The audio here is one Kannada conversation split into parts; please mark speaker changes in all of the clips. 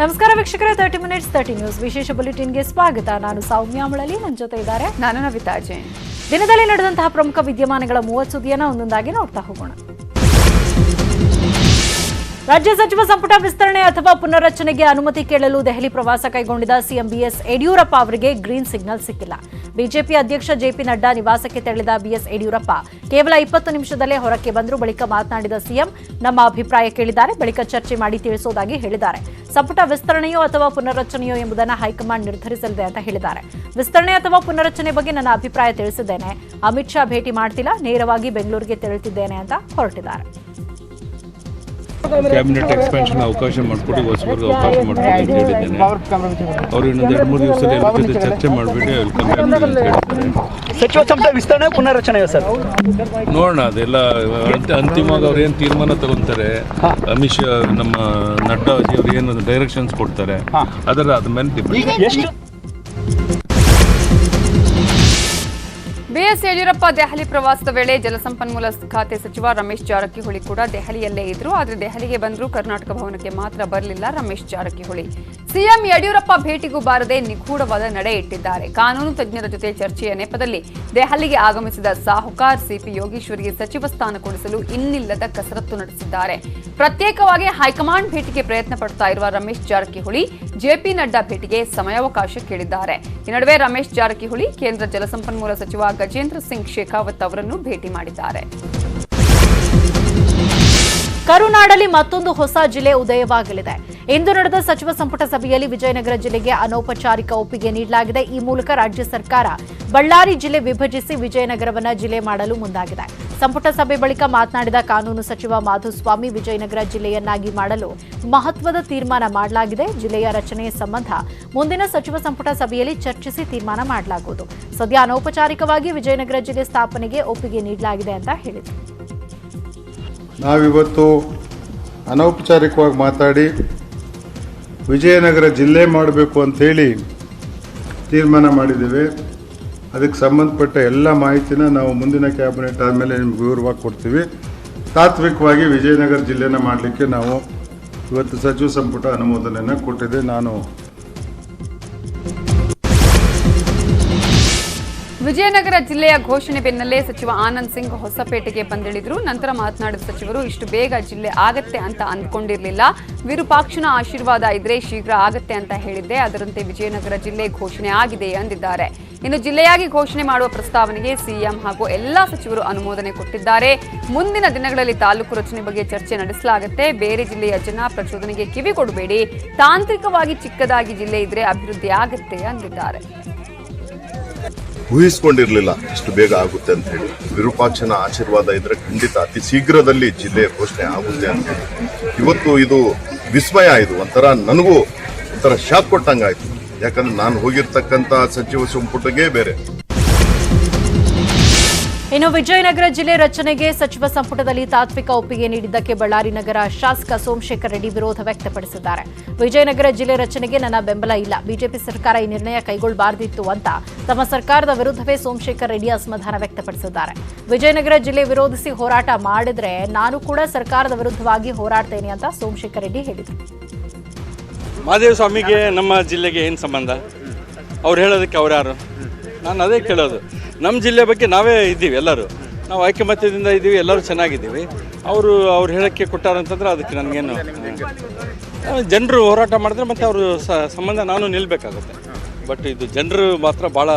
Speaker 1: ನಮಸ್ಕಾರ ವೀಕ್ಷಕರೇ ತರ್ಟಿ ಮಿನಿಟ್ಸ್ ತರ್ಟಿ ನ್ಯೂಸ್ ವಿಶೇಷ ಬುಲೆಟಿನ್ಗೆ ಸ್ವಾಗತ. ನಾನು ಸೌಮ್ಯ ಮುಳಲಿ ನನ್ನ ಜೊತೆ ಇದ್ದಾರೆ.
Speaker 2: ನಾನು ನವಿತಾ ಜೈನ್.
Speaker 1: ದಿನದಲ್ಲಿ ನಡೆದಂತಹ ಪ್ರಮುಖ ವಿದ್ಯಮಾನಗಳ ಮೂವತ್ತು ಸುದ್ದಿಯನ್ನ ಒಂದೊಂದಾಗಿ ನೋಡ್ತಾ ಹೋಗೋಣ. ರಾಜ್ಯ ಸಚಿವ ಸಂಪುಟ ವಿಸ್ತರಣೆ ಅಥವಾ ಪುನರ್ರಚನೆಗೆ ಅನುಮತಿ ಕೇಳಲು ದೆಹಲಿ ಪ್ರವಾಸ ಕೈಗೊಂಡಿದ್ದ ಸಿಎಂ ಬಿಎಸ್ ಯಡಿಯೂರಪ್ಪ ಅವರಿಗೆ ಗ್ರೀನ್ ಸಿಗ್ನಲ್ ಸಿಕ್ಕಿಲ್ಲ. ಬಿಜೆಪಿ ಅಧ್ಯಕ್ಷ ಜೆಪಿ ನಡ್ಡಾ ನಿವಾಸಕ್ಕೆ ತೆರಳಿದ ಬಿಎಸ್ ಯಡಿಯೂರಪ್ಪ ಕೇವಲ ಇಪ್ಪತ್ತು ನಿಮಿಷದಲ್ಲೇ ಹೊರಕ್ಕೆ ಬಂದರು, ಬಳಿಕ ಮಾತನಾಡಿದ ಸಿಎಂ ನಮ್ಮ ಅಭಿಪ್ರಾಯ ಕೇಳಿದ್ದಾರೆ, ಬಳಿಕ ಚರ್ಚೆ ಮಾಡಿ ತಿಳಿಸುವುದಾಗಿ ಹೇಳಿದ್ದಾರೆ. ಸಂಪುಟ ವಿಸ್ತರಣೆಯೋ ಅಥವಾ ಪುನರ್ರಚನೆಯೋ ಎಂಬುದನ್ನು ಹೈಕಮಾಂಡ್ ನಿರ್ಧರಿಸಲಿದೆ ಅಂತ ಹೇಳಿದ್ದಾರೆ. ವಿಸ್ತರಣೆ ಅಥವಾ ಪುನರ್ರಚನೆ ಬಗ್ಗೆ ನನ್ನ ಅಭಿಪ್ರಾಯ ತಿಳಿಸಿದ್ದೇನೆ. ಅಮಿತ್ ಶಾ ಭೇಟಿ ಮಾಡ್ತಿಲ್ಲ, ನೇರವಾಗಿ ಬೆಂಗಳೂರಿಗೆ ತೆರಳುತ್ತಿದ್ದೇನೆ ಅಂತ ಹೊರಟಿದ್ದಾರೆ.
Speaker 3: ಕ್ಯಾಬಿನೆಟ್ ಎಕ್ಸ್ಪೆನ್ಷನ್ ಅವಕಾಶ ಮಾಡಿಕೊಡಿ ಹೊಸಬರ್ಗ ಅವಕಾಶ ಮಾಡಿಕೊಡಿ ಅಂತ ಹೇಳಿದ್ದೇನೆ. ಅವರು ಇನ್ನೊಂದು ಎರಡು ಮೂರು ದಿವಸದಲ್ಲಿ ಎಲ್ಲರ ಜೊತೆ ಚರ್ಚೆ ಮಾಡಿಬಿಟ್ಟು ವೆಲ್ಕಮ್ ಅಂತ ಹೇಳ್ತಾರೆ
Speaker 4: ಸಚಿವ ಸಂಪುಟ ವಿಸ್ತರಣೆ ಪುನರ್ರಚನೆ ಸರ್?
Speaker 3: ನೋಡೋಣ ಅದೆಲ್ಲ ಅಂತಿ- ಅಂತಿಮವಾಗಿ ಅವ್ರು ಏನು ತೀರ್ಮಾನ ತಗೊಂತಾರೆ ಅಮಿತ್ ಶಾ ನಮ್ಮ ನಡ್ಡಾಜಿ ಅವರು ಏನು ಡೈರೆಕ್ಷನ್ಸ್ ಕೊಡ್ತಾರೆ ಅದರ ಅದ ಮೇಲೆ ಡಿಪೆಂಡ್
Speaker 4: ಎಷ್ಟು
Speaker 2: ಬಿಎಸ್ ಯಡಿಯೂರಪ್ಪ ದೆಹಲಿ ಪ್ರವಾಸದ ವೇಳೆ ಜಲಸಂಪನ್ಮೂಲ ಖಾತೆ ಸಚಿವ ರಮೇಶ್ ಜಾರಕಿಹೊಳಿ ಕೂಡ ದೆಹಲಿಯಲ್ಲೇ ಇದ್ರು, ಆದರೆ ದೆಹಲಿಗೆ ಬಂದರೂ ಕರ್ನಾಟಕ ಭವನಕ್ಕೆ ಮಾತ್ರ ಬರಲಿಲ್ಲ ರಮೇಶ್ ಜಾರಕಿಹೊಳಿ. ಸಿಎಂ ಯಡಿಯೂರಪ್ಪ ಭೇಟಿಗೂ ಬಾರದೆ ನಿಗೂಢವಾದ ನಡೆ ಇಟ್ಟಿದ್ದಾರೆ. ಕಾನೂನು ತಜ್ಞರ ಜೊತೆ ಚರ್ಚೆಯ ನೆಪದಲ್ಲಿ ದೆಹಲಿಗೆ ಆಗಮಿಸಿದ ಸಾಹುಕಾರ್ ಸಿಪಿ ಯೋಗೀಶ್ವರಿಗೆ ಸಚಿವ ಸ್ಥಾನ ಕೊಡಿಸಲು ಇನ್ನಿಲ್ಲದ ಕಸರತ್ತು ನಡೆಸಿದ್ದಾರೆ. ಪ್ರತ್ಯೇಕವಾಗಿ ಹೈಕಮಾಂಡ್ ಭೇಟಿಗೆ ಪ್ರಯತ್ನ ಪಡ್ತಾ ಇರುವ ರಮೇಶ್ ಜಾರಕಿಹೊಳಿ ಜೆಪಿ ನಡ್ಡಾ ಭೇಟಿಗೆ ಸಮಯಾವಕಾಶ ಕೇಳಿದ್ದಾರೆ. ಈ ನಡುವೆ ರಮೇಶ್ ಜಾರಕಿಹೊಳಿ ಕೇಂದ್ರ ಜಲಸಂಪನ್ಮೂಲ ಸಚಿವ ಗಜೇಂದ್ರ ಸಿಂಗ್ ಶೇಖಾವತ್ ಅವರನ್ನು ಭೇಟಿ ಮಾಡಿದ್ದಾರೆ.
Speaker 1: ಕರುನಾಡಲ್ಲಿ ಮತ್ತೊಂದು ಹೊಸ ಜಿಲ್ಲೆ ಉದಯವಾಗಲಿದೆ. ಇಂದು ನಡೆದ ಸಚಿವ ಸಂಪುಟ ಸಭೆಯಲ್ಲಿ ವಿಜಯನಗರ ಜಿಲ್ಲೆಗೆ ಅನೌಪಚಾರಿಕ ಒಪ್ಪಿಗೆ ನೀಡಲಾಗಿದೆ. ಈ ಮೂಲಕ ರಾಜ್ಯ ಸರ್ಕಾರ ಬಳ್ಳಾರಿ ಜಿಲ್ಲೆ ವಿಭಜಿಸಿ ವಿಜಯನಗರವನ್ನು ಜಿಲ್ಲೆ ಮಾಡಲು ಮುಂದಾಗಿದೆ. ಸಂಪುಟ ಸಭೆ ಬಳಿಕ ಮಾತನಾಡಿದ ಕಾನೂನು ಸಚಿವ ಮಾಧುಸ್ವಾಮಿ, ವಿಜಯನಗರ ಜಿಲ್ಲೆಯನ್ನಾಗಿ ಮಾಡಲು ಮಹತ್ವದ ತೀರ್ಮಾನ ಮಾಡಲಾಗಿದೆ. ಜಿಲ್ಲೆಯ ರಚನೆ ಸಂಬಂಧ ಮುಂದಿನ ಸಚಿವ ಸಂಪುಟ ಸಭೆಯಲ್ಲಿ ಚರ್ಚಿಸಿ ತೀರ್ಮಾನ ಮಾಡಲಾಗುವುದು. ಸದ್ಯ ಅನೌಪಚಾರಿಕವಾಗಿ ವಿಜಯನಗರ ಜಿಲ್ಲೆ ಸ್ಥಾಪನೆಗೆ ಒಪ್ಪಿಗೆ ನೀಡಲಾಗಿದೆ ಅಂತ ಹೇಳಿದರು.
Speaker 5: ನಾವಿವತ್ತು ಅನೌಪಚಾರಿಕವಾಗಿ ಮಾತಾಡಿ ವಿಜಯನಗರ ಜಿಲ್ಲೆ ಮಾಡಬೇಕು ಅಂಥೇಳಿ ತೀರ್ಮಾನ ಮಾಡಿದ್ದೇವೆ. ಅದಕ್ಕೆ ಸಂಬಂಧಪಟ್ಟ ಎಲ್ಲ ಮಾಹಿತಿನ ನಾವು ಮುಂದಿನ ಕ್ಯಾಬಿನೆಟ್ ಆದಮೇಲೆ ನಿಮ್ಗೆ ವಿವರವಾಗಿ ಕೊಡ್ತೀವಿ. ತಾತ್ವಿಕವಾಗಿ ವಿಜಯನಗರ ಜಿಲ್ಲೆನ ಮಾಡಲಿಕ್ಕೆ ನಾವು ಇವತ್ತು ಸಚಿವ ಸಂಪುಟ ಅನುಮೋದನೆಯನ್ನು ಕೊಟ್ಟಿದೆ. ನಾನು
Speaker 2: ವಿಜಯನಗರ ಜಿಲ್ಲೆಯ ಘೋಷಣೆ ಬೆನ್ನಲ್ಲೇ ಸಚಿವ ಆನಂದ್ ಸಿಂಗ್ ಹೊಸಪೇಟೆಗೆ ಬಂದಿಳಿದ್ರು. ನಂತರ ಮಾತನಾಡಿದ ಸಚಿವರು, ಇಷ್ಟು ಬೇಗ ಜಿಲ್ಲೆ ಆಗತ್ತೆ ಅಂತ ಅಂದ್ಕೊಂಡಿರಲಿಲ್ಲ. ವಿರೂಪಾಕ್ಷನ ಆಶೀರ್ವಾದ ಇದ್ರೆ ಶೀಘ್ರ ಆಗತ್ತೆ ಅಂತ ಹೇಳಿದ್ದೆ. ಅದರಂತೆ ವಿಜಯನಗರ ಜಿಲ್ಲೆ ಘೋಷಣೆ ಆಗಿದೆ ಎಂದಿದ್ದಾರೆ. ಇನ್ನು ಜಿಲ್ಲೆಯಾಗಿ ಘೋಷಣೆ ಮಾಡುವ ಪ್ರಸ್ತಾವನೆಗೆ ಸಿಎಂ ಹಾಗೂ ಎಲ್ಲಾ ಸಚಿವರು ಅನುಮೋದನೆ ಕೊಟ್ಟಿದ್ದಾರೆ. ಮುಂದಿನ ದಿನಗಳಲ್ಲಿ ತಾಲೂಕು ರಚನೆ ಬಗ್ಗೆ ಚರ್ಚೆ ನಡೆಸಲಾಗುತ್ತೆ. ಬೇರೆ ಜಿಲ್ಲೆಯ ಜನ ಪ್ರಚೋದನೆಗೆ ಕಿವಿ ಕೊಡಬೇಡಿ ತಾಂತ್ರಿಕವಾಗಿ ಚಿಕ್ಕದಾಗಿ ಜಿಲ್ಲೆ ಇದ್ರೆ ಅಭಿವೃದ್ಧಿ ಆಗುತ್ತೆ, ಅಂದಿದ್ದಾರೆ.
Speaker 6: ಊಹಿಸ್ಕೊಂಡಿರ್ಲಿಲ್ಲ ಇಷ್ಟು ಬೇಗ ಆಗುತ್ತೆ ಅಂತ ಹೇಳಿ. ವಿರೂಪಾಕ್ಷನ ಆಶೀರ್ವಾದ ಇದ್ರೆ ಖಂಡಿತ ಅತಿ ಶೀಘ್ರದಲ್ಲಿ ಜಿಲ್ಲೆ ಘೋಷಣೆ ಆಗುತ್ತೆ ಅಂತ ಇವತ್ತು ಇದು ವಿಸ್ಮಯ ಇದು, ಒಂಥರ ನನಗೂ ಒಂಥರ ಶಾಕ್ ಕೊಟ್ಟಂಗಾಯ್ತು. ಯಾಕಂದ್ರೆ ನಾನು ಹೋಗಿರ್ತಕ್ಕಂಥ ಸಚಿವ ಸಂಪುಟಗೆ ಬೇರೆ.
Speaker 1: ಇನ್ನು ವಿಜಯನಗರ ಜಿಲ್ಲೆ ರಚನೆಗೆ ಸಚಿವ ಸಂಪುಟದಲ್ಲಿ ತಾತ್ವಿಕ ಒಪ್ಪಿಗೆ ನೀಡಿದ್ದಕ್ಕೆ ಬಳ್ಳಾರಿ ನಗರ ಶಾಸಕ ಸೋಮಶೇಖರ್ ರೆಡ್ಡಿ ವಿರೋಧ ವ್ಯಕ್ತಪಡಿಸಿದ್ದಾರೆ. ವಿಜಯನಗರ ಜಿಲ್ಲೆ ರಚನೆಗೆ ನನ್ನ ಬೆಂಬಲ ಇಲ್ಲ. ಬಿಜೆಪಿ ಸರ್ಕಾರ ಈ ನಿರ್ಣಯ ಕೈಗೊಳ್ಳಬಾರದಿತ್ತು ಅಂತ ತಮ್ಮ ಸರ್ಕಾರದ ವಿರುದ್ಧವೇ ಸೋಮಶೇಖರ್ ರೆಡ್ಡಿ ಅಸಮಾಧಾನ ವ್ಯಕ್ತಪಡಿಸಿದ್ದಾರೆ. ವಿಜಯನಗರ ಜಿಲ್ಲೆ ವಿರೋಧಿಸಿ ಹೋರಾಟ ಮಾಡಿದ್ರೆ ನಾನು ಕೂಡ ಸರ್ಕಾರದ ವಿರುದ್ಧವಾಗಿ ಹೋರಾಡ್ತೇನೆ ಅಂತ ಸೋಮಶೇಖರ್ ರೆಡ್ಡಿ ಹೇಳಿದರು.
Speaker 7: ಮಹಾದೇವ ಸ್ವಾಮಿಗೆ ನಮ್ಮ ಜಿಲ್ಲೆಗೆ ಏನು ಸಂಬಂಧ? ಅವ್ರು ಹೇಳೋದಕ್ಕೆ ಅವ್ರು ಯಾರು? ನಾನು ಅದೇ ಕೇಳೋದು. ನಮ್ಮ ಜಿಲ್ಲೆ ಬಗ್ಗೆ ನಾವೇ ಇದ್ದೀವಿ ಎಲ್ಲರೂ. ನಾವು ಐಕ್ಯಮತ್ಯದಿಂದ ಇದ್ದೀವಿ, ಎಲ್ಲರೂ ಚೆನ್ನಾಗಿದ್ದೀವಿ. ಅವರು ಅವ್ರು ಹೇಳೋಕ್ಕೆ ಕೊಟ್ಟಾರಂತಂದ್ರೆ ಅದಕ್ಕೆ ನನಗೇನು ಜನರು ಹೋರಾಟ ಮಾಡಿದ್ರೆ ಮತ್ತು ಅವರು ಸಂಬಂಧ ನಾನು ನಿಲ್ಲಬೇಕಾಗುತ್ತೆ ಬಟ್ ಇದು ಜನರು ಮಾತ್ರ ಭಾಳ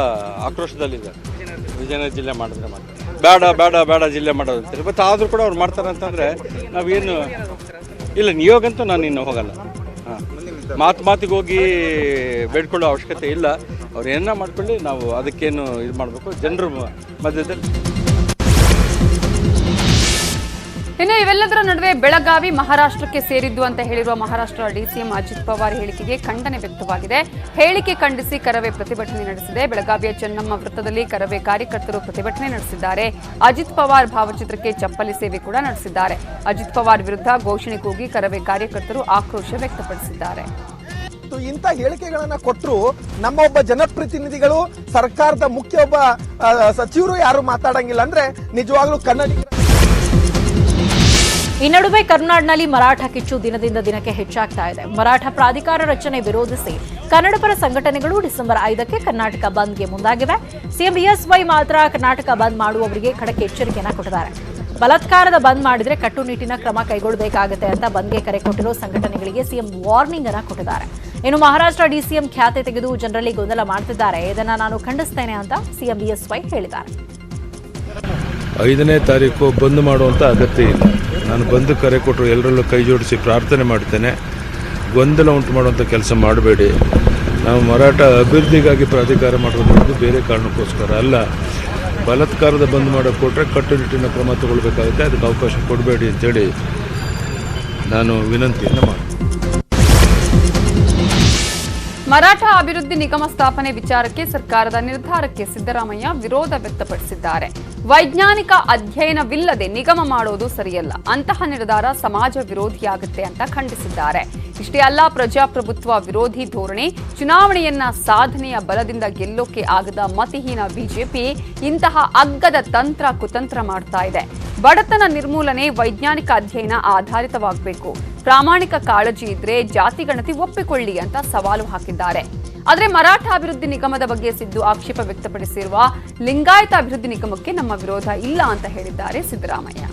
Speaker 7: ಆಕ್ರೋಶದಲ್ಲಿದ್ದಾರೆ ವಿಜಯನಗರ ಜಿಲ್ಲೆ ಮಾಡಿದ್ರೆ ಮಾತ್ರ. ಬೇಡ ಬೇಡ ಬೇಡ ಜಿಲ್ಲೆ ಮಾಡೋದು ಅಂತೇಳಿ ಬಟ್ ಆದರೂ ಕೂಡ ಅವ್ರು ಮಾಡ್ತಾರೆ ಅಂತಂದರೆ ನಾವೇನು ಇಲ್ಲ, ನಿಯೋಗಂತೂ ನಾನು ಇನ್ನು ಹೋಗಲ್ಲ. ಹಾಂ. ಮಾತು ಮಾತಿಗೆ ಹೋಗಿ ಬೇಡ್ಕೊಳ್ಳೋ ಅವಶ್ಯಕತೆ ಇಲ್ಲ. ಅವ್ರು ಏನ ಮಾಡ್ಕೊಳ್ಳಿ, ನಾವು ಅದಕ್ಕೇನು ಇದು ಮಾಡಬೇಕು. ಜನರು ಮಧ್ಯದಲ್ಲಿ.
Speaker 2: ಇನ್ನು ಇವೆಲ್ಲದರ ನಡುವೆ ಬೆಳಗಾವಿ ಮಹಾರಾಷ್ಟ್ರಕ್ಕೆ ಸೇರಿದ್ದು ಅಂತ ಹೇಳಿರುವ ಮಹಾರಾಷ್ಟ್ರ ಡಿಸಿಎಂ ಅಜಿತ್ ಪವಾರ್ ಹೇಳಿಕೆಗೆ ಖಂಡನೆ ವ್ಯಕ್ತವಾಗಿದೆ. ಹೇಳಿಕೆ ಖಂಡಿಸಿ ಕರವೇ ಪ್ರತಿಭಟನೆ ನಡೆಸಿದೆ. ಬೆಳಗಾವಿಯ ಚೆನ್ನಮ್ಮ ವೃತ್ತದಲ್ಲಿ ಕರವೇ ಕಾರ್ಯಕರ್ತರು ಪ್ರತಿಭಟನೆ ನಡೆಸಿದ್ದಾರೆ. ಅಜಿತ್ ಪವಾರ್ ಭಾವಚಿತ್ರಕ್ಕೆ ಚಪ್ಪಲಿ ಸೇವೆ ಕೂಡ ನಡೆಸಿದ್ದಾರೆ. ಅಜಿತ್ ಪವಾರ್ ವಿರುದ್ಧ ಘೋಷಣೆ ಕೂಗಿ ಕರವೇ ಕಾರ್ಯಕರ್ತರು ಆಕ್ರೋಶ ವ್ಯಕ್ತಪಡಿಸಿದ್ದಾರೆ.
Speaker 8: ಮತ್ತು ಇಂಥ ಹೇಳಿಕೆಗಳನ್ನ ಕೊಟ್ಟರು ನಮ್ಮ ಒಬ್ಬ ಜನಪ್ರತಿನಿಧಿಗಳು, ಸರ್ಕಾರದ ಮುಖ್ಯ ಒಬ್ಬ ಸಚಿವರು ಯಾರು ಮಾತಾಡಂಗಿಲ್ಲ ಅಂದ್ರೆ ನಿಜವಾಗ್ಲೂ ಕನ್ನಡಿಗರ
Speaker 1: ಈ ನಡುವೆ ಕರ್ನಾಡ್ನಲ್ಲಿ ಮರಾಠ ಕಿಚ್ಚು ದಿನದಿಂದ ದಿನಕ್ಕೆ ಹೆಚ್ಚಾಗ್ತಾ ಇದೆ. ಮರಾಠ ಪ್ರಾಧಿಕಾರ ರಚನೆ ವಿರೋಧಿಸಿ ಕನ್ನಡಪರ ಸಂಘಟನೆಗಳು ಡಿಸೆಂಬರ್ ಐದಕ್ಕೆ ಕರ್ನಾಟಕ ಬಂದ್ಗೆ ಮುಂದಾಗಿವೆ. ಸಿಎಂ ಬಿಎಸ್ವೈ ಮಾತ್ರ ಕರ್ನಾಟಕ ಬಂದ್ ಮಾಡುವವರಿಗೆ ಖಡಕ್ ಎಚ್ಚರಿಕೆಯನ್ನ ಕೊಟ್ಟಿದ್ದಾರೆ. ಬಲಾತ್ಕಾರದ ಬಂದ್ ಮಾಡಿದ್ರೆ ಕಟ್ಟುನಿಟ್ಟಿನ ಕ್ರಮ ಕೈಗೊಳ್ಳಬೇಕಾಗುತ್ತೆ ಅಂತ ಬಂದ್ಗೆ ಕರೆ ಕೊಟ್ಟಿರೋ ಸಂಘಟನೆಗಳಿಗೆ ಸಿಎಂ ವಾರ್ನಿಂಗ್ ಅನ್ನ ಕೊಟ್ಟಿದ್ದಾರೆ. ಇನ್ನು ಮಹಾರಾಷ್ಟ್ರ ಡಿಸಿಎಂ ಖ್ಯಾತೆ ತೆಗೆದು ಜನರಲ್ಲಿ ಗೊಂದಲ ಮಾಡ್ತಿದ್ದಾರೆ. ಇದನ್ನ ನಾನು ಖಂಡಿಸ್ತೇನೆ ಅಂತ ಸಿಎಂ ಬಿಎಸ್ವೈ ಹೇಳಿದ್ದಾರೆ.
Speaker 3: ಐದನೇ ತಾರೀಕು ಬಂದ್ ಮಾಡುವಂಥ ಅಗತ್ಯ ಇಲ್ಲ. ನಾನು ಬಂದು ಕರೆ ಕೊಟ್ಟರು ಎಲ್ಲರಲ್ಲೂ ಕೈ ಜೋಡಿಸಿ ಪ್ರಾರ್ಥನೆ ಮಾಡ್ತೇನೆ. ಗೊಂದಲ ಉಂಟು ಮಾಡುವಂಥ ಕೆಲಸ ಮಾಡಬೇಡಿ. ನಾವು ಮರಾಠ ಅಭಿವೃದ್ಧಿಗಾಗಿ ಪ್ರಾಧಿಕಾರ ಮಾಡುವುದು ಬೇರೆ ಕಾರಣಕ್ಕೋಸ್ಕರ ಅಲ್ಲ. ಬಲಾತ್ಕಾರದ ಬಂದ್ ಮಾಡೋಕೆ ಕೊಟ್ಟರೆ ಕಟ್ಟುನಿಟ್ಟಿನ ಕ್ರಮ ತಗೊಳ್ಬೇಕಾಗುತ್ತೆ. ಅದಕ್ಕೆ ಅವಕಾಶ ಕೊಡಬೇಡಿ ಅಂತೇಳಿ ನಾನು ವಿನಂತಿಯನ್ನು ಮಾಡ್ತೀನಿ.
Speaker 2: ಮರಾಠ ಅಭಿವೃದ್ಧಿ ನಿಗಮ ಸ್ಥಾಪನೆ ವಿಚಾರಕ್ಕೆ ಸರ್ಕಾರದ ನಿರ್ಧಾರಕ್ಕೆ ಸಿದ್ದರಾಮಯ್ಯ ವಿರೋಧ ವ್ಯಕ್ತಪಡಿಸಿದ್ದಾರೆ. ವೈಜ್ಞಾನಿಕ ಅಧ್ಯಯನವಿಲ್ಲದೆ ನಿಗಮ ಮಾಡೋದು ಸರಿಯಲ್ಲ. ಅಂತಹ ನಿರ್ಧಾರ ಸಮಾಜ ವಿರೋಧಿಯಾಗುತ್ತೆ ಅಂತ ಖಂಡಿಸಿದ್ದಾರೆ. ಇಷ್ಟೇ ಅಲ್ಲ, ಪ್ರಜಾಪ್ರಭುತ್ವ ವಿರೋಧಿ ಧೋರಣೆ, ಚುನಾವಣೆಯನ್ನ ಸಾಧನೆಯ ಬಲದಿಂದ ಗೆಲ್ಲೋಕೆ ಆಗದ ಮತಿಹೀನ ಬಿಜೆಪಿ ಇಂತಹ ಅಗ್ಗದ ತಂತ್ರ ಕುತಂತ್ರ ಮಾಡ್ತಾ ಇದೆ. ಬಡತನ ನಿರ್ಮೂಲನೆ ವೈಜ್ಞಾನಿಕ ಅಧ್ಯಯನ ಆಧಾರಿತವಾಗಬೇಕು. ಪ್ರಾಮಾಣಿಕ ಕಾಳಜಿ ಇದ್ರೆ ಜಾತಿ ಗಣತಿ ಒಪ್ಪಿಕೊಳ್ಳಿ ಅಂತ ಸವಾಲು ಹಾಕಿದ್ದಾರೆ. ಆದರೆ ಮರಾಠ ಅಭಿವೃದ್ಧಿ ನಿಗಮದ ಬಗ್ಗೆ ಸಿದ್ದು ಆಕ್ಷೇಪ ವ್ಯಕ್ತಪಡಿಸಿರುವ ಲಿಂಗಾಯತ ಅಭಿವೃದ್ಧಿ ನಿಗಮಕ್ಕೆ ನಮ್ಮ ವಿರೋಧ ಇಲ್ಲ ಅಂತ ಹೇಳಿದ್ದಾರೆ ಸಿದ್ದರಾಮಯ್ಯ.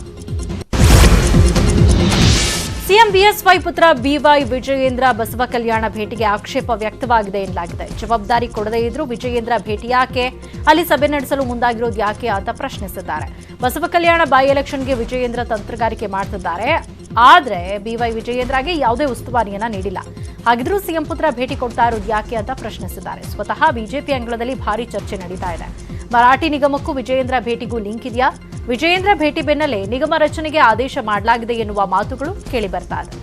Speaker 1: ಸಿಎಂ ಬಿಎಸ್ವೈ ಪುತ್ರ ಬಿವೈ ವಿಜಯೇಂದ್ರ ಬಸವ ಕಲ್ಯಾಣ ಭೇಟಿಗೆ ಆಕ್ಷೇಪ ವ್ಯಕ್ತವಾಗಿದೆ ಎನ್ನಲಾಗಿದೆ. ಜವಾಬ್ದಾರಿ ಕೊಡದೇ ಇದ್ರೂ ವಿಜಯೇಂದ್ರ ಭೇಟಿ ಯಾಕೆ? ಅಲ್ಲಿ ಸಭೆ ನಡೆಸಲು ಮುಂದಾಗಿರೋದು ಯಾಕೆ ಅಂತ ಪ್ರಶ್ನಿಸಿದ್ದಾರೆ. ಬಸವ ಕಲ್ಯಾಣ ಬೈ ಎಲೆಕ್ಷನ್ಗೆ ವಿಜಯೇಂದ್ರ ತಂತ್ರಗಾರಿಕೆ ಮಾಡ್ತಿದ್ದಾರೆ. ಆದ್ರೆ ಬಿವೈ ವಿಜಯೇಂದ್ರಗೆ ಯಾವುದೇ ಉಸ್ತುವಾರಿಯನ್ನ ನೀಡಿಲ್ಲ. ಹಾಗಿದ್ರೂ ಸಿಎಂ ಪುತ್ರ ಭೇಟಿ ಕೊಡ್ತಾ ಇರೋದು ಯಾಕೆ ಅಂತ ಪ್ರಶ್ನಿಸಿದ್ದಾರೆ. ಸ್ವತಃ ಬಿಜೆಪಿ ಅಂಗಳದಲ್ಲಿ ಭಾರಿ ಚರ್ಚೆ ನಡೀತಾ ಇದೆ. ಮರಾಠಿ ನಿಗಮಕ್ಕೂ ವಿಜಯೇಂದ್ರ ಭೇಟಿಗೂ ಲಿಂಕ್ ಇದೆಯಾ? ವಿಜಯೇಂದ್ರ ಭೇಟಿ ಬೆನ್ನಲ್ಲೇ ನಿಗಮ ರಚನೆಗೆ ಆದೇಶ ಮಾಡಲಾಗಿದೆ ಎನ್ನುವ ಮಾತುಗಳು ಕೇಳಿಬರ್ತಾ ಇದೆ.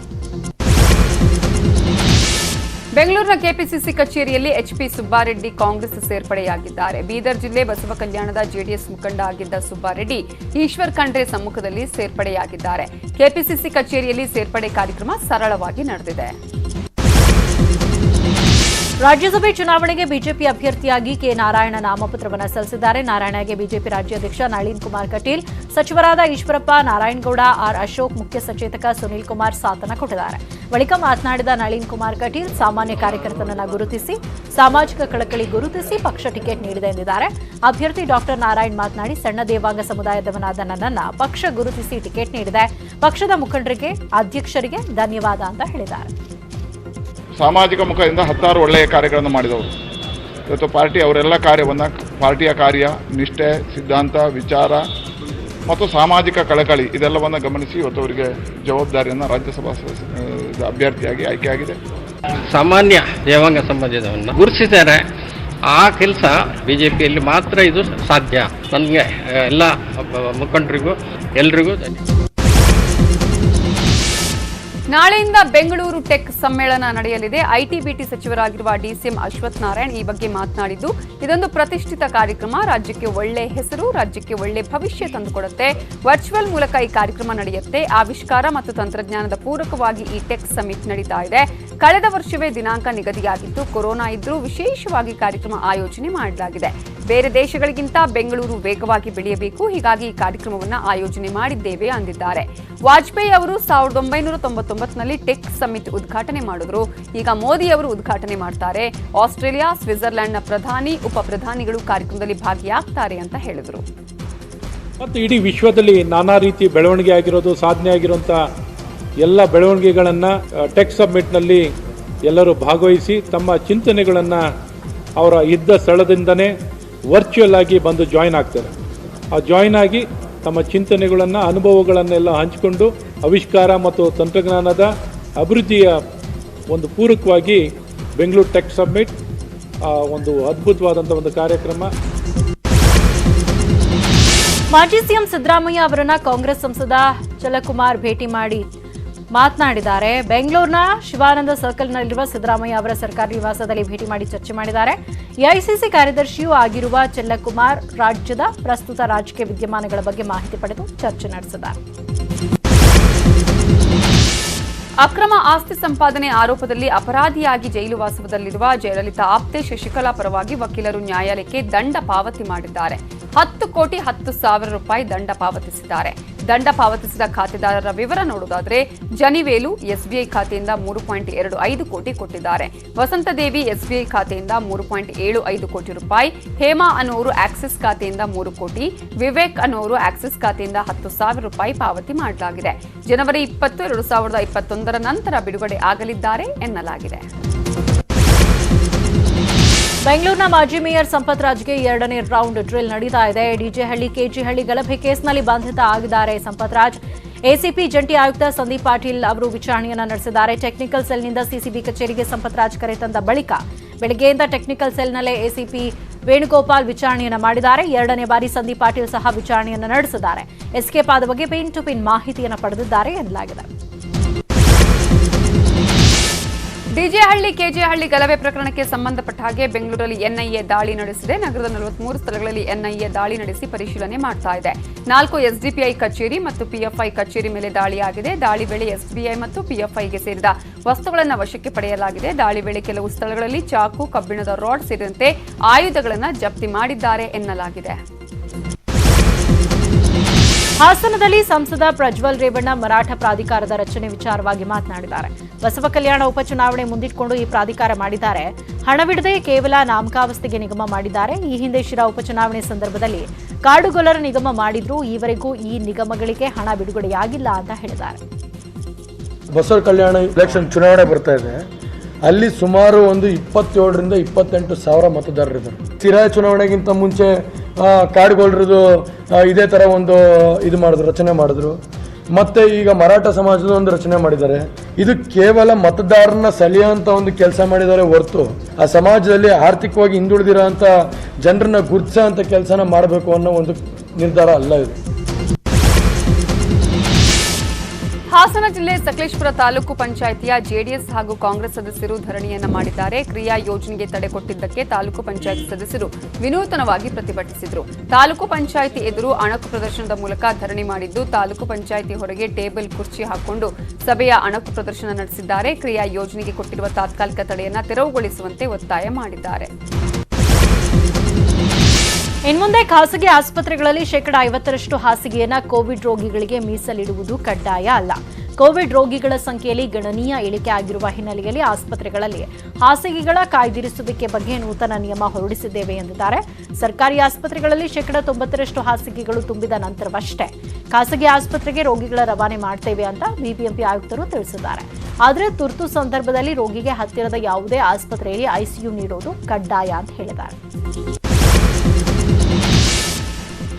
Speaker 2: ಬೆಂಗಳೂರಿನ ಕೆಪಿಸಿಸಿ ಕಚೇರಿಯಲ್ಲಿ ಎಚ್ಪಿ ಸುಬ್ಬಾರೆಡ್ಡಿ ಕಾಂಗ್ರೆಸ್ ಸೇರ್ಪಡೆಯಾಗಿದ್ದಾರೆ. ಬೀದರ್ ಜಿಲ್ಲೆ ಬಸವ ಕಲ್ಯಾಣದ ಜೆಡಿಎಸ್ ಮುಖಂಡ ಆಗಿದ್ದ ಸುಬ್ಬಾರೆಡ್ಡಿ ಈಶ್ವರ್ ಖಂಡ್ರೆ ಸಮ್ಮುಖದಲ್ಲಿ ಸೇರ್ಪಡೆಯಾಗಿದ್ದಾರೆ. ಕೆಪಿಸಿಸಿ ಕಚೇರಿಯಲ್ಲಿ ಸೇರ್ಪಡೆ ಕಾರ್ಯಕ್ರಮ ಸರಳವಾಗಿ ನಡೆದಿದೆ.
Speaker 1: ರಾಜ್ಯಸಭೆ ಚುನಾವಣೆಗೆ ಬಿಜೆಪಿ ಅಭ್ಯರ್ಥಿಯಾಗಿ ಕೆ ನಾರಾಯಣ ನಾಮಪತ್ರವನ್ನು ಸಲ್ಲಿಸಿದ್ದಾರೆ. ನಾರಾಯಣಗೆ ಬಿಜೆಪಿ ರಾಜ್ಯಾಧ್ಯಕ್ಷ ನಳಿನ್ ಕುಮಾರ್ ಕಟೀಲ್, ಸಚಿವರಾದ ಈಶ್ವರಪ್ಪ ನಾರಾಯಣಗೌಡ ಆರ್ ಅಶೋಕ್ ಮುಖ್ಯ ಸಚೇತಕ ಸುನಿಲ್ ಕುಮಾರ್ ಸಾಥನ ಕೊಟ್ಟಿದ್ದಾರೆ. ಬಳಿಕ ಮಾತನಾಡಿದ ನಳಿನ್ ಕುಮಾರ್ ಕಟೀಲ್, ಸಾಮಾನ್ಯ ಕಾರ್ಯಕರ್ತನನ್ನು ಗುರುತಿಸಿ, ಸಾಮಾಜಿಕ ಕಳಕಳಿ ಗುರುತಿಸಿ ಪಕ್ಷ ಟಿಕೆಟ್ ನೀಡಿದೆ ಎಂದಿದ್ದಾರೆ. ಅಭ್ಯರ್ಥಿ ಡಾಕ್ಟರ್ ನಾರಾಯಣ್ ಮಾತನಾಡಿ, ಸಣ್ಣ ದೇವಾಂಗ ಸಮುದಾಯದವನಾದ ನನ್ನನ್ನು ಪಕ್ಷ ಗುರುತಿಸಿ ಟಿಕೆಟ್ ನೀಡಿದೆ. ಪಕ್ಷದ ಮುಖಂಡರಿಗೆ, ಅಧ್ಯಕ್ಷರಿಗೆ ಧನ್ಯವಾದ ಅಂತ ಹೇಳಿದ್ದಾರೆ.
Speaker 9: ಸಾಮಾಜಿಕ ಮುಖದಿಂದ ಹತ್ತಾರು ಒಳ್ಳೆಯ ಕಾರ್ಯಗಳನ್ನು ಮಾಡಿದವರು. ಇವತ್ತು ಪಾರ್ಟಿ ಅವರೆಲ್ಲ ಕಾರ್ಯವನ್ನು, ಪಾರ್ಟಿಯ ಕಾರ್ಯ, ನಿಷ್ಠೆ, ಸಿದ್ಧಾಂತ, ವಿಚಾರ ಮತ್ತು ಸಾಮಾಜಿಕ ಕಳಕಳಿ ಇದೆಲ್ಲವನ್ನು ಗಮನಿಸಿ ಇವತ್ತು ಅವರಿಗೆ ಜವಾಬ್ದಾರಿಯನ್ನು ರಾಜ್ಯಸಭಾ ಅಭ್ಯರ್ಥಿಯಾಗಿ ಆಯ್ಕೆಯಾಗಿದೆ.
Speaker 10: ಸಾಮಾನ್ಯ ದೇವಾಂಗ ಸಮಾಜದವನ್ನು ಗುರುತಿಸಿದ್ದಾರೆ ಆ ಕೆಲಸ ಬಿ ಜೆ ಪಿಯಲ್ಲಿ ಮಾತ್ರ ಇದು ಸಾಧ್ಯ. ನನಗೆ, ಎಲ್ಲ ಮುಖಂಡರಿಗೂ, ಎಲ್ರಿಗೂ
Speaker 2: ನಾಳೆಯಿಂದ ಬೆಂಗಳೂರು ಟೆಕ್ ಸಮ್ಮೇಳನ ನಡೆಯಲಿದೆ. ಐಟಿ ಬಿಟಿ ಸಚಿವರಾಗಿರುವ ಡಿಸಿಎಂ ಅಶ್ವಥ್ ನಾರಾಯಣ್ ಈ ಬಗ್ಗೆ ಮಾತನಾಡಿದ್ದು, ಇದೊಂದು ಪ್ರತಿಷ್ಠಿತ ಕಾರ್ಯಕ್ರಮ. ರಾಜ್ಯಕ್ಕೆ ಒಳ್ಳೆ ಹೆಸರು, ರಾಜ್ಯಕ್ಕೆ ಒಳ್ಳೆ ಭವಿಷ್ಯ ತಂದುಕೊಡುತ್ತೆ. ವರ್ಚುವಲ್ ಮೂಲಕ ಈ ಕಾರ್ಯಕ್ರಮ ನಡೆಯುತ್ತೆ. ಆವಿಷ್ಕಾರ ಮತ್ತು ತಂತ್ರಜ್ಞಾನದ ಪೂರಕವಾಗಿ ಈ ಟೆಕ್ ಸಮಿಟ್ ನಡೀತಾ ಇದೆ. ಕಳೆದ ವರ್ಷವೇ ದಿನಾಂಕ ನಿಗದಿಯಾಗಿದ್ದು, ಕೊರೋನಾ ಇದ್ರೂ ವಿಶೇಷವಾಗಿ ಕಾರ್ಯಕ್ರಮ ಆಯೋಜನೆ ಮಾಡಲಾಗಿದೆ. ಬೇರೆ ದೇಶಗಳಿಗಿಂತ ಬೆಂಗಳೂರು ವೇಗವಾಗಿ ಬೆಳೆಯಬೇಕು, ಹೀಗಾಗಿ ಈ ಕಾರ್ಯಕ್ರಮವನ್ನು ಆಯೋಜನೆ ಮಾಡಿದ್ದೇವೆ ಅಂದಿದ್ದಾರೆ. ವಾಜಪೇಯಿ ಅವರು ಸಾವಿರದ ಒಂಬೈನೂರ ತೊಂಬತ್ತೊಂಬತ್ತರಲ್ಲಿ ಟೆಕ್ ಸಮಿಟ್ ಉದ್ಘಾಟನೆ ಮಾಡಿದ್ರು. ಈಗ ಮೋದಿ ಅವರು ಉದ್ಘಾಟನೆ ಮಾಡ್ತಾರೆ. ಆಸ್ಟ್ರೇಲಿಯಾ, ಸ್ವಿಟ್ಜರ್ಲೆಂಡ್ನ ಪ್ರಧಾನಿ, ಉಪ ಪ್ರಧಾನಿಗಳು ಕಾರ್ಯಕ್ರಮದಲ್ಲಿ ಭಾಗಿಯಾಗ್ತಾರೆ ಅಂತ ಹೇಳಿದರು.
Speaker 11: ಮತ್ತು ಇಡೀ ವಿಶ್ವದಲ್ಲಿ ನಾನಾ ರೀತಿ ಬೆಳವಣಿಗೆ ಆಗಿರೋದು, ಸಾಧನೆ ಆಗಿರುವಂಥ ಎಲ್ಲ ಬೆಳವಣಿಗೆಗಳನ್ನು ಟೆಕ್ ಸಬ್ಮಿಟ್ನಲ್ಲಿ ಎಲ್ಲರೂ ಭಾಗವಹಿಸಿ ತಮ್ಮ ಚಿಂತನೆಗಳನ್ನು ಅವರ ಇದ್ದ ಸ್ಥಳದಿಂದನೇ ವರ್ಚುವಲ್ ಆಗಿ ಬಂದು ಜಾಯಿನ್ ಆಗ್ತಾರೆ. ಆ ಜಾಯಿನ್ ಆಗಿ ತಮ್ಮ ಚಿಂತನೆಗಳನ್ನು ಅನುಭವಗಳನ್ನೆಲ್ಲ ಹಂಚಿಕೊಂಡು ಆವಿಷ್ಕಾರ ಮತ್ತು ತಂತ್ರಜ್ಞಾನದ ಅಭಿವೃದ್ಧಿಯ ಒಂದು ಪೂರಕವಾಗಿ ಬೆಂಗಳೂರು ಟೆಕ್ ಸಬ್ಮಿಟ್ ಆ, ಒಂದು ಅದ್ಭುತವಾದಂಥ ಒಂದು ಕಾರ್ಯಕ್ರಮ.
Speaker 1: ಮಾಜಿ ಸಿಎಂ ಸಿದ್ದರಾಮಯ್ಯ ಅವರನ್ನ ಕಾಂಗ್ರೆಸ್ ಸಂಸದ ಚಲಕುಮಾರ್ ಭೇಟಿ ಮಾಡಿ. ಮಾತನಾಡಿದ್ದಾರೆ. ಬೆಂಗಳೂರಿನ ಶಿವಾನಂದ ಸರ್ಕಲ್ನಲ್ಲಿರುವ ಸಿದ್ದರಾಮಯ್ಯ ಅವರ ಸರ್ಕಾರಿ ನಿವಾಸದಲ್ಲಿ ಭೇಟಿ ಮಾಡಿ ಚರ್ಚೆ ಮಾಡಿದ್ದಾರೆ. ಎಐಸಿಸಿ ಕಾರ್ಯದರ್ಶಿಯೂ ಆಗಿರುವ ಚೆಲ್ಲಕುಮಾರ್ ರಾಜ್ಯದ ಪ್ರಸ್ತುತ ರಾಜಕೀಯ ವಿದ್ಯಮಾನಗಳ ಬಗ್ಗೆ ಮಾಹಿತಿ ಪಡೆದು ಚರ್ಚೆ ನಡೆಸಿದ್ದಾರೆ.
Speaker 2: ಅಕ್ರಮ ಆಸ್ತಿ ಸಂಪಾದನೆ ಆರೋಪದಲ್ಲಿ ಅಪರಾಧಿಯಾಗಿ ಜೈಲು ವಾಸದಲ್ಲಿರುವ ಜಯಲಲಿತಾ ಆಪ್ತೆ ಶಶಿಕಲಾ ಪರವಾಗಿ ವಕೀಲರು ನ್ಯಾಯಾಲಯಕ್ಕೆ ದಂಡ ಪಾವತಿ ಮಾಡಿದ್ದಾರೆ. ಹತ್ತು ಕೋಟಿ ಹತ್ತು ಸಾವಿರ ರೂಪಾಯಿ ದಂಡ ಪಾವತಿಸಿದ್ದಾರೆ. ದಂಡ ಪಾವತಿಸಿದ ಖಾತೆದಾರರ ವಿವರ ನೋಡುವುದಾದ್ರೆ, ಜನಿವೇಲು ಎಸ್ಬಿಐ ಖಾತೆಯಿಂದ ಮೂರು ಪಾಯಿಂಟ್ ಎರಡು ಐದು ಕೋಟಿ ಕೊಟ್ಟಿದ್ದಾರೆ. ವಸಂತದೇವಿ ಎಸ್ಬಿಐ ಖಾತೆಯಿಂದ ಮೂರು ಪಾಯಿಂಟ್ ಏಳು ಐದು ಕೋಟಿ ರೂಪಾಯಿ, ಹೇಮಾ ಅನ್ನೋರು ಆಕ್ಸಿಸ್ ಖಾತೆಯಿಂದ ಮೂರು ಕೋಟಿ, ವಿವೇಕ್ ಅನ್ನೋರು ಆಕ್ಸಿಸ್ ಖಾತೆಯಿಂದ ಹತ್ತು ಸಾವಿರ ರೂಪಾಯಿ ಪಾವತಿ ಮಾಡಲಾಗಿದೆ. ಜನವರಿ ಇಪ್ಪತ್ತು, ಎರಡು ಸಾವಿರದ ಇಪ್ಪತ್ತೊಂದರ ನಂತರ ಬಿಡುಗಡೆ ಆಗಲಿದ್ದಾರೆ ಎನ್ನಲಾಗಿದೆ.
Speaker 1: ಬೆಂಗಳೂರಿನ ಮಾಜಿ ಮೇಯರ್ ಸಂಪತ್ ರಾಜ್ಗೆ ಎರಡನೇ ರೌಂಡ್ ಡ್ರಿಲ್ ನಡೀತಾ ಇದೆ. ಡಿಜೆಹಳ್ಳಿ ಕೆಜಿಹಳ್ಳಿ ಗಲಭೆ ಕೇಸ್ನಲ್ಲಿ ಬಂಧಿತ ಆಗಿದ್ದಾರೆ ಸಂಪತ್ ರಾಜ್. ಎಸಿಪಿ ಜಂಟಿ ಆಯುಕ್ತ ಸಂದೀಪ್ ಪಾಟೀಲ್ ಅವರು ವಿಚಾರಣೆಯನ್ನ ನಡೆಸಿದ್ದಾರೆ. ಟೆಕ್ನಿಕಲ್ ಸೆಲ್ನಿಂದ ಸಿಸಿಬಿ ಕಚೇರಿಗೆ ಸಂಪತ್ ರಾಜ್ ಕರೆ ತಂದ ಬಳಿಕ ಬೆಳಗ್ಗೆಯಿಂದ ಟೆಕ್ನಿಕಲ್ ಸೆಲ್ನಲ್ಲೇ ಎಸಿಪಿ ವೇಣುಗೋಪಾಲ್ ವಿಚಾರಣೆಯನ್ನ ಮಾಡಿದ್ದಾರೆ. ಎರಡನೇ ಬಾರಿ ಸಂದೀಪ್ ಪಾಟೀಲ್ ಸಹ ವಿಚಾರಣೆಯನ್ನ ನಡೆಸಿದ್ದಾರೆ. ಎಸ್ಕೇಪ್ ಆದ ಬಗ್ಗೆ ಪಿನ್ ಟು ಪಿನ್ ಮಾಹಿತಿಯನ್ನು ಪಡೆದಿದ್ದಾರೆ ಎನ್ನಲಾಗಿದೆ.
Speaker 2: ಡಿಜೆಹಳ್ಳಿ ಕೆಜೆಹಳ್ಳಿ ಗಲಭೆ ಪ್ರಕರಣಕ್ಕೆ ಸಂಬಂಧಪಟ್ಟ ಹಾಗೆ ಬೆಂಗಳೂರಲ್ಲಿ ಎನ್ಐಎ ದಾಳಿ ನಡೆಸಿದೆ. ನಗರದ ನಲವತ್ಮೂರು ಸ್ಥಳಗಳಲ್ಲಿ ಎನ್ಐಎ ದಾಳಿ ನಡೆಸಿ ಪರಿಶೀಲನೆ ಮಾಡ್ತಾ ಇದೆ. ನಾಲ್ಕು ಎಸ್ಡಿಪಿಐ ಕಚೇರಿ ಮತ್ತು ಪಿಎಫ್ಐ ಕಚೇರಿ ಮೇಲೆ ದಾಳಿಯಾಗಿದೆ. ದಾಳಿ ವೇಳೆ ಎಸ್ಬಿಐ ಮತ್ತು ಪಿಎಫ್ಐಗೆ ಸೇರಿದ ವಸ್ತುಗಳನ್ನು ವಶಕ್ಕೆ ಪಡೆಯಲಾಗಿದೆ. ದಾಳಿ ವೇಳೆ ಕೆಲವು ಸ್ಥಳಗಳಲ್ಲಿ ಚಾಕು, ಕಬ್ಬಿಣದ ರಾಡ್ ಸೇರಿದಂತೆ ಆಯುಧಗಳನ್ನು ಜಪ್ತಿ ಮಾಡಿದ್ದಾರೆ ಎನ್ನಲಾಗಿದೆ.
Speaker 1: ಹಾಸನದಲ್ಲಿ ಸಂಸದ ಪ್ರಜ್ವಲ್ ರೇವಣ್ಣ ಮರಾಠ ಪ್ರಾಧಿಕಾರದ ರಚನೆ ವಿಚಾರವಾಗಿ ಮಾತನಾಡಿದ್ದಾರೆ. ಬಸವ ಕಲ್ಯಾಣ ಉಪಚುನಾವಣೆ ಮುಂದಿಟ್ಟುಕೊಂಡು ಈ ಪ್ರಾಧಿಕಾರ ಮಾಡಿದ್ದಾರೆ. ಹಣವಿಡದೆ ಕೇವಲ ನಾಮಕಾವಸ್ಥೆಗೆ ನಿಗಮ ಮಾಡಿದ್ದಾರೆ. ಈ ಹಿಂದೆ ಶಿರಾ ಉಪಚುನಾವಣೆ ಸಂದರ್ಭದಲ್ಲಿ ಕಾಡುಗೊಲ್ಲರ ನಿಗಮ ಮಾಡಿದ್ರು. ಈವರೆಗೂ ಈ ನಿಗಮಗಳಿಗೆ ಹಣ ಬಿಡುಗಡೆಯಾಗಿಲ್ಲ ಅಂತ ಹೇಳಿದ್ದಾರೆ.
Speaker 12: ಬಸವ ಕಲ್ಯಾಣ ಎಲೆಕ್ಷನ್ ಚುನಾವಣೆ ಬರ್ತಾ ಇದೆ. ಅಲ್ಲಿ ಸುಮಾರು ಒಂದು ಇಪ್ಪತ್ತೇಳರಿಂದ ಇಪ್ಪತ್ತೆಂಟು ಸಾವಿರ ಮತದಾರರಿದ್ದಾರೆ. ಸ್ಥಿರ ಚುನಾವಣೆಗಿಂತ ಮುಂಚೆ ಆ, ಇದೇ ಥರ ಒಂದು ಇದು ಮಾಡಿದ್ರು ರಚನೆ ಮಾಡಿದ್ರು. ಮತ್ತು ಈಗ ಮರಾಠ ಸಮಾಜದ ಒಂದು ರಚನೆ ಮಾಡಿದ್ದಾರೆ. ಇದು ಕೇವಲ ಮತದಾರನ ಸೆಳೆಯುವಂಥ ಒಂದು ಕೆಲಸ ಮಾಡಿದ್ದಾರೆ ಹೊರತು ಆ ಸಮಾಜದಲ್ಲಿ ಆರ್ಥಿಕವಾಗಿ ಹಿಂದುಳಿದಿರೋ ಅಂಥ ಜನರನ್ನ ಗುರುತಿಸೋ ಅಂಥ ಕೆಲಸನ ಮಾಡಬೇಕು ಅನ್ನೋ ಒಂದು ನಿರ್ಧಾರ ಅಲ್ಲ ಇದು.
Speaker 2: ಹಾಸನ ಜಿಲ್ಲೆ ಸಕಲೇಶ್ಪುರ ತಾಲೂಕು ಪಂಚಾಯಿತಿಯ ಜೆಡಿಎಸ್ ಹಾಗೂ ಕಾಂಗ್ರೆಸ್ ಸದಸ್ಯರು ಧರಣಿಯನ್ನ ಮಾಡಿದ್ದಾರೆ. ಕ್ರಿಯಾ ಯೋಜನೆಗೆ ತಡೆ ಕೊಟ್ಟಿದ್ದಕ್ಕೆ ತಾಲೂಕು ಪಂಚಾಯಿತಿ ಸದಸ್ಯರು ವಿನೂತನವಾಗಿ ಪ್ರತಿಭಟಿಸಿದರು. ತಾಲೂಕು ಪಂಚಾಯಿತಿ ಎದುರು ಅಣಕು ಪ್ರದರ್ಶನದ ಮೂಲಕ ಧರಣಿ ಮಾಡಿದ್ದು, ತಾಲೂಕು ಪಂಚಾಯಿತಿ ಹೊರಗೆ ಟೇಬಲ್, ಕುರ್ಚಿ ಹಾಕೊಂಡು ಸಭೆಯ ಅಣಕು ಪ್ರದರ್ಶನ ನಡೆಸಿದ್ದಾರೆ. ಕ್ರಿಯಾ ಯೋಜನೆಗೆ ಕೊಟ್ಟಿರುವ ತಾತ್ಕಾಲಿಕ ತಡೆಯನ್ನ ತೆರವುಗೊಳಿಸುವಂತೆ ಒತ್ತಾಯ ಮಾಡಿದ್ದಾರೆ.
Speaker 1: ಇನ್ಮುಂದೆ ಖಾಸಗಿ ಆಸ್ಪತ್ರೆಗಳಲ್ಲಿ ಶೇಕಡ ಐವತ್ತರಷ್ಟು ಹಾಸಿಗೆಯನ್ನ ಕೋವಿಡ್ ರೋಗಿಗಳಿಗೆ ಮೀಸಲಿಡುವುದು ಕಡ್ಡಾಯ ಅಲ್ಲ. ಕೋವಿಡ್ ರೋಗಿಗಳ ಸಂಖ್ಯೆಯಲ್ಲಿ ಗಣನೀಯ ಇಳಿಕೆ ಆಗಿರುವ ಹಿನ್ನೆಲೆಯಲ್ಲಿ ಆಸ್ಪತ್ರೆಗಳಲ್ಲಿ ಹಾಸಿಗೆಗಳ ಕಾಯ್ದಿರಿಸುವಿಕೆ ಬಗ್ಗೆ ನೂತನ ನಿಯಮ ಹೊರಡಿಸಿದ್ದೇವೆ ಎಂದಿದ್ದಾರೆ. ಸರ್ಕಾರಿ ಆಸ್ಪತ್ರೆಗಳಲ್ಲಿ ಶೇಕಡ ತೊಂಬತ್ತರಷ್ಟು ಹಾಸಿಗೆಗಳು ತುಂಬಿದ ನಂತರವಷ್ಟೇ ಖಾಸಗಿ ಆಸ್ಪತ್ರೆಗೆ ರೋಗಿಗಳ ರವಾನೆ ಮಾಡ್ತೇವೆ ಅಂತ ಬಿಬಿಎಂಪಿ ಆಯುಕ್ತರು ತಿಳಿಸಿದ್ದಾರೆ. ಆದರೆ ತುರ್ತು ಸಂದರ್ಭದಲ್ಲಿ ರೋಗಿಗೆ ಹತ್ತಿರದ ಯಾವುದೇ ಆಸ್ಪತ್ರೆಯಲ್ಲಿ ಐಸಿಯು ನೀಡುವುದು ಕಡ್ಡಾಯ ಅಂತ ಹೇಳಿದ್ದಾರೆ.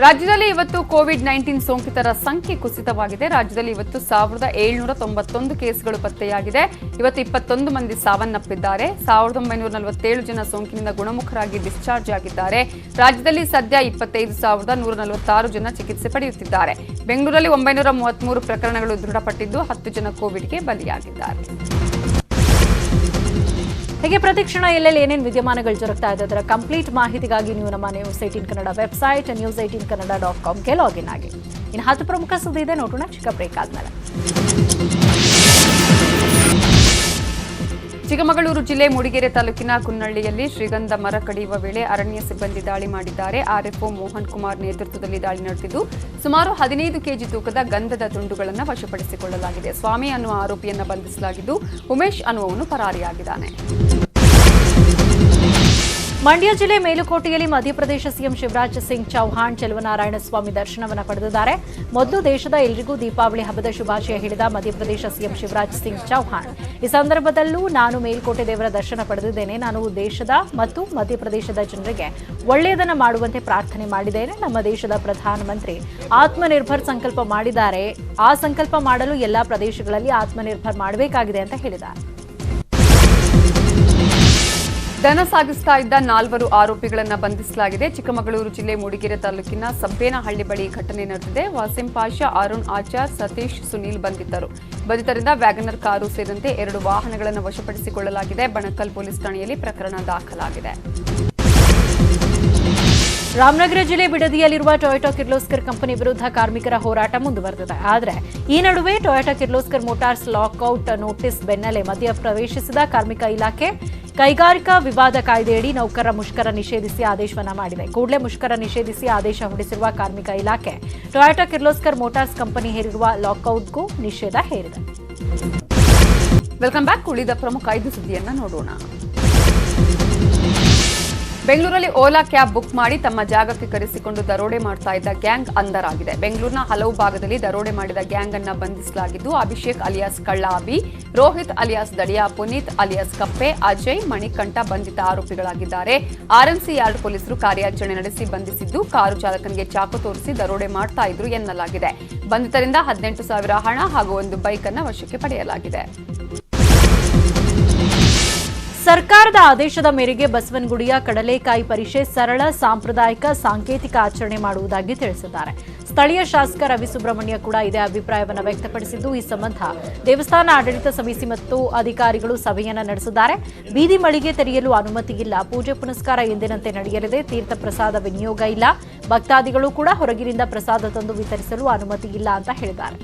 Speaker 2: ರಾಜ್ಯದಲ್ಲಿ ಇವತ್ತು ಕೋವಿಡ್ ನೈನ್ಟೀನ್ ಸೋಂಕಿತರ ಸಂಖ್ಯೆ ಕುಸಿತವಾಗಿದೆ. ರಾಜ್ಯದಲ್ಲಿ ಇವತ್ತು ಸಾವಿರದ ಏಳ್ನೂರ ತೊಂಬತ್ತೊಂದು ಕೇಸ್ಗಳು ಪತ್ತೆಯಾಗಿದೆ. ಇವತ್ತು ಇಪ್ಪತ್ತೊಂದು ಮಂದಿ ಸಾವನ್ನಪ್ಪಿದ್ದಾರೆ. ಸಾವಿರದ ಒಂಬೈನೂರ ನಲವತ್ತೇಳು ಜನ ಸೋಂಕಿನಿಂದ ಗುಣಮುಖರಾಗಿ ಡಿಸ್ಚಾರ್ಜ್ ಆಗಿದ್ದಾರೆ. ರಾಜ್ಯದಲ್ಲಿ ಸದ್ಯ ಇಪ್ಪತ್ತೈದು ಸಾವಿರದ ನೂರ ನಲವತ್ತಾರು ಜನ ಚಿಕಿತ್ಸೆ ಪಡೆಯುತ್ತಿದ್ದಾರೆ. ಬೆಂಗಳೂರಲ್ಲಿ ಒಂಬೈನೂರ ಮೂವತ್ಮೂರು ಪ್ರಕರಣಗಳು ದೃಢಪಟ್ಟಿದ್ದು ಹತ್ತು ಜನ ಕೋವಿಡ್ಗೆ ಬಲಿಯಾಗಿದ್ದಾರೆ.
Speaker 1: ಹೀಗೆ ಪ್ರತಿಕ್ಷಣ ಎಲ್ಲೆಲ್ಲಿ ಏನೇನು ವಿದ್ಯಮಾನಗಳು ಜರುಗ್ತಾ ಇದೆ ಅದರ ಕಂಪ್ಲೀಟ್ ಮಾಹಿತಿಗಾಗಿ ನೀವು ನಮ್ಮ news eighteen Kannada website news eighteen Kannada dot ಕಾಮ್ಗೆ login ಆಗಿ. ಇನ್ನು ಹತ್ತು ಪ್ರಮುಖ ಸುದ್ದಿ ಇದೆ, ನೋಡೋಣ ಚಿಕ್ಕ ಬ್ರೇಕ್ ಆದ್ಮೇಲೆ.
Speaker 2: ಚಿಕ್ಕಮಗಳೂರು ಜಿಲ್ಲೆ ಮೂಡಿಗೆರೆ ತಾಲೂಕಿನ ಕುನ್ನಳ್ಳಿಯಲ್ಲಿ ಶ್ರೀಗಂಧ ಮರ ಕಡಿಯುವ ವೇಳೆ ಅರಣ್ಯ ಸಿಬ್ಬಂದಿ ದಾಳಿ ಮಾಡಿದ್ದಾರೆ. ಆರ್ಎಫ್ಒ ಮೋಹನ್ ಕುಮಾರ್ ನೇತೃತ್ವದಲ್ಲಿ ದಾಳಿ ನಡೆದಿದ್ದು, ಸುಮಾರು ಹದಿನೈದು ಕೆಜಿ ತೂಕದ ಗಂಧದ ತುಂಡುಗಳನ್ನು ವಶಪಡಿಸಿಕೊಳ್ಳಲಾಗಿದೆ. ಸ್ವಾಮಿ ಅನ್ನುವ ಆರೋಪಿಯನ್ನು ಬಂಧಿಸಲಾಗಿದ್ದು, ಉಮೇಶ್ ಅನ್ನುವವನು ಪರಾರಿಯಾಗಿದ್ದಾನೆ.
Speaker 1: ಮಂಡ್ಯ ಜಿಲ್ಲೆ ಮೇಲುಕೋಟೆಯಲ್ಲಿ ಮಧ್ಯಪ್ರದೇಶ ಸಿಎಂ ಶಿವರಾಜ್ ಸಿಂಗ್ ಚೌಹಾಣ್, ಚೆಲುವನಾರಾಯಣ ಸ್ವಾಮಿ ದರ್ಶನವನ್ನು ಪಡೆದಿದ್ದಾರೆ. ಮೊದಲು ದೇಶದ ಎಲ್ಲರಿಗೂ ದೀಪಾವಳಿ ಹಬ್ಬದ ಶುಭಾಶಯ ಹೇಳಿದ ಮಧ್ಯಪ್ರದೇಶ ಸಿಎಂ ಶಿವರಾಜ್ ಸಿಂಗ್ ಚೌಹಾಣ್. ಈ ಸಂದರ್ಭದಲ್ಲೂ ನಾನು ಮೇಲುಕೋಟೆ ದೇವರ ದರ್ಶನ ಪಡೆದಿದ್ದೇನೆ. ನಾನು ದೇಶದ ಮತ್ತು ಮಧ್ಯಪ್ರದೇಶದ ಜನರಿಗೆ ಒಳ್ಳೆಯದನ್ನು ಮಾಡುವಂತೆ ಪ್ರಾರ್ಥನೆ ಮಾಡಿದ್ದೇನೆ. ನಮ್ಮ ದೇಶದ ಪ್ರಧಾನಮಂತ್ರಿ ಆತ್ಮನಿರ್ಭರ್ ಸಂಕಲ್ಪ ಮಾಡಿದ್ದಾರೆ. ಆ ಸಂಕಲ್ಪ ಮಾಡಲು ಎಲ್ಲಾ ಪ್ರದೇಶಗಳಲ್ಲಿ ಆತ್ಮನಿರ್ಭರ್ ಮಾಡಬೇಕಾಗಿದೆ ಅಂತ ಹೇಳಿದ್ದಾರೆ.
Speaker 2: ದನ ಸಾಗಿಸ್ತಾ ಇದ್ದ ನಾಲ್ವರು ಆರೋಪಿಗಳನ್ನು ಬಂಧಿಸಲಾಗಿದೆ. ಚಿಕ್ಕಮಗಳೂರು ಜಿಲ್ಲೆ ಮೂಡಿಗೆರೆ ತಾಲೂಕಿನ ಸಬ್ಬೇನಹಳ್ಳಿ ಬಳಿ ಘಟನೆ ನಡೆದಿದೆ. ವಾಸಿಂ ಪಾಷಾ, ಅರುಣ್ ಆಚಾರ್, ಸತೀಶ್, ಸುನೀಲ್ ಬಂಧಿತರು. ಬಂಧಿತರಿಂದ ವ್ಯಾಗನರ್ ಕಾರು ಸೇರಿದಂತೆ ಎರಡು ವಾಹನಗಳನ್ನು ವಶಪಡಿಸಿಕೊಳ್ಳಲಾಗಿದೆ. ಬಣಕಲ್ ಪೊಲೀಸ್ ಠಾಣೆಯಲ್ಲಿ ಪ್ರಕರಣ ದಾಖಲಾಗಿದೆ.
Speaker 1: ರಾಮನಗರ ಜಿಲ್ಲೆ ಬಿಡದಿಯಲ್ಲಿರುವ ಟೊಯೋಟಾ ಕಿರ್ಲೋಸ್ಕರ್ ಕಂಪನಿ ವಿರುದ್ಧ ಕಾರ್ಮಿಕರ ಹೋರಾಟ ಮುಂದುವರೆದಿದೆ. ಆದರೆ, ಈ ನಡುವೆ Toyota Kirloskar Motors lockout notice ಬೆನ್ನಲ್ಲೇ ಮಧ್ಯ ಪ್ರವೇಶಿಸಿದ ಕಾರ್ಮಿಕ ಇಲಾಖೆ ಕೈಗಾರಿಕಾ ವಿವಾದ ಕಾಯ್ದೆಯಡಿ ನೌಕರರ ಮುಷ್ಕರ ನಿಷೇಧಿಸಿ ಆದೇಶವನ್ನ ಮಾಡಿದೆ ಕೂಡಲೇ ಮುಷ್ಕರ ನಿಷೇಧಿಸಿ ಆದೇಶ ಹೊರಡಿಸಿರುವ ಕಾರ್ಮಿಕ ಇಲಾಖೆ. ಟೊಯಾಟಾ ಕಿರ್ಲೋಸ್ಕರ್ ಮೋಟಾರ್ಸ್ ಕಂಪನಿ ಹೇರಿರುವ ಲಾಕ್ಔಟ್ಗೂ ನಿಷೇಧ ಹೇರಿದೆ.
Speaker 2: Welcome back. ಉಳಿದ ಪ್ರಮುಖ ಐದು ಸುದ್ದಿಯನ್ನ ನೋಡೋಣ. ಬೆಂಗಳೂರಲ್ಲಿ ಓಲಾ ಕ್ಯಾಬ್ ಬುಕ್ ಮಾಡಿ ತಮ್ಮ ಜಾಗಕ್ಕೆ ಕರೆಸಿಕೊಂಡು ದರೋಡೆ ಮಾಡ್ತಾ ಇದ್ದ ಗ್ಯಾಂಗ್ ಅಂಧರಾಗಿದೆ. ಬೆಂಗಳೂರಿನ ಹಲವು ಭಾಗದಲ್ಲಿ ದರೋಡೆ ಮಾಡಿದ ಗ್ಯಾಂಗ್ ಅನ್ನ ಬಂಧಿಸಲಾಗಿದ್ದು, ಅಭಿಷೇಕ್ ಅಲಿಯಾಸ್ ಕಳ್ಳಾಬಿ, ರೋಹಿತ್ ಅಲಿಯಾಸ್ ದಡಿಯಾ, ಪುನೀತ್ ಅಲಿಯಾಸ್ ಕಪ್ಪೆ, ಅಜಯ್, ಮಣಿಕಂಠ ಬಂಧಿತ ಆರೋಪಿಗಳಾಗಿದ್ದಾರೆ. ಆರ್ಎಂಸಿ ಯಾರ್ಡ್ ಪೊಲೀಸರು ಕಾರ್ಯಾಚರಣೆ ನಡೆಸಿ ಬಂಧಿಸಿದ್ದು, ಕಾರು ಚಾಲಕನಿಗೆ ಚಾಕು ತೋರಿಸಿ ದರೋಡೆ ಮಾಡ್ತಾ ಇದ್ರು ಎನ್ನಲಾಗಿದೆ. ಬಂಧಿತರಿಂದ ಹದಿನೆಂಟು ಸಾವಿರ ಹಣ ಹಾಗೂ ಒಂದು ಬೈಕ್ ಅನ್ನ ವಶಕ್ಕೆ ಪಡೆಯಲಾಗಿದೆ.
Speaker 1: ಸರ್ಕಾರದ ಆದೇಶದ ಮೇರೆಗೆ ಬಸವನಗುಡಿಯ ಕಡಲೆಕಾಯಿ ಪರಿಷೆ ಸರಳ, ಸಾಂಪ್ರದಾಯಿಕ, ಸಾಂಕೇತಿಕ ಆಚರಣೆ ಮಾಡುವುದಾಗಿ ತಿಳಿಸಿದ್ದಾರೆ. ಸ್ಥಳೀಯ ಶಾಸಕ ರವಿ ಸುಬ್ರಹ್ಮಣ್ಯ ಕೂಡ ಇದೇ ಅಭಿಪ್ರಾಯವನ್ನು ವ್ಯಕ್ತಪಡಿಸಿದ್ದು, ಈ ಸಂಬಂಧ ದೇವಸ್ಥಾನ ಆಡಳಿತ ಸಮಿತಿ ಮತ್ತು ಅಧಿಕಾರಿಗಳು ಸಭೆಯನ್ನು ನಡೆಸಿದ್ದಾರೆ. ಬೀದಿ ಮಳಿಗೆ ತೆರೆಯಲು ಅನುಮತಿ ಇಲ್ಲ. ಪೂಜೆ ಪುನಸ್ಕಾರ ಎಂದಿನಂತೆ ನಡೆಯಲಿದೆ. ತೀರ್ಥ ಪ್ರಸಾದ ವಿನಿಯೋಗ ಇಲ್ಲ. ಭಕ್ತಾದಿಗಳು ಕೂಡ ಹೊರಗಿನಿಂದ ಪ್ರಸಾದ ತಂದು ವಿತರಿಸಲು ಅನುಮತಿ ಇಲ್ಲ ಅಂತ ಹೇಳಿದ್ದಾರೆ.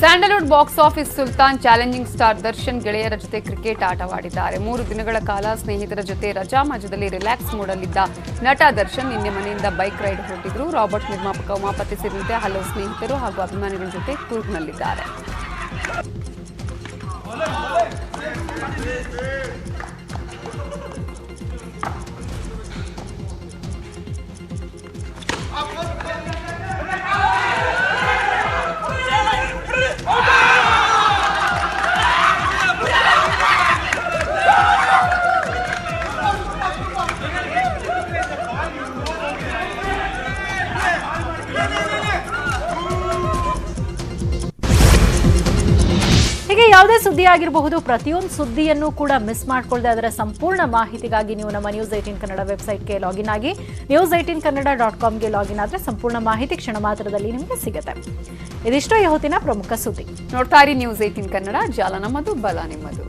Speaker 2: Sandalwood box office Sultan challenging star Darshan ಗೆಳೆಯರ ಜೊತೆ ಕ್ರಿಕೆಟ್ ಆಟವಾಡಿದ್ದಾರೆ. ಮೂರು ದಿನಗಳ ಕಾಲ ಸ್ನೇಹಿತರ ಜೊತೆ ರಜಾ ಮಜದಲ್ಲಿ ರಿಲ್ಯಾಕ್ಸ್ ಮೂಡಲಿದ್ದ ನಟ ದರ್ಶನ್ ನಿನ್ನೆ ಮನೆಯಿಂದ ಬೈಕ್ ರೈಡ್ ಹೊರಟಿದ್ರು. ರಾಬರ್ಟ್ ನಿರ್ಮಾಪಕ ಉಮಾಪತಿ ಸೇರಿದಂತೆ ಹಲವು ಸ್ನೇಹಿತರು ಹಾಗೂ ಅಭಿಮಾನಿಗಳ ಜೊತೆ ಕೂರ್ಗ್ನಲ್ಲಿದ್ದಾರೆ
Speaker 1: ಯಾವುದೇ ಸುದ್ದಿ ಆಗಿರಬಹುದು, ಪ್ರತಿಯೊಂದು ಸುದ್ದಿಯನ್ನು ಕೂಡ ಮಿಸ್ ಮಾಡಿಕೊಳ್ಳದೆ ಅದರ ಸಂಪೂರ್ಣ ಮಾಹಿತಿಗಾಗಿ ನೀವು ನಮ್ಮ ನ್ಯೂಸ್ ಏಟೀನ್ ಕನ್ನಡ ವೆಬ್ಸೈಟ್ಗೆ ಲಾಗಿನ್ ಆಗಿ ನ್ಯೂಸ್ ಏಟೀನ್ ಕನ್ನಡ ಡಾಟ್ ಕಾಮ್ಗೆ ಲಾಗಿನ್ ಆದರೆ ಸಂಪೂರ್ಣ ಮಾಹಿತಿ ಕ್ಷಣ ಮಾತ್ರದಲ್ಲಿ ನಿಮಗೆ ಸಿಗುತ್ತೆ. ಇದಿಷ್ಟು ಈ ಪ್ರಮುಖ ಸುದ್ದಿ.
Speaker 2: ನೋಡ್ತಾ ಇರಿ ನ್ಯೂಸ್ ಏಟೀನ್ ಕನ್ನಡ, ಜಾಲ ನಮ್ಮದು, ಬಲ ನಿಮ್ಮದು.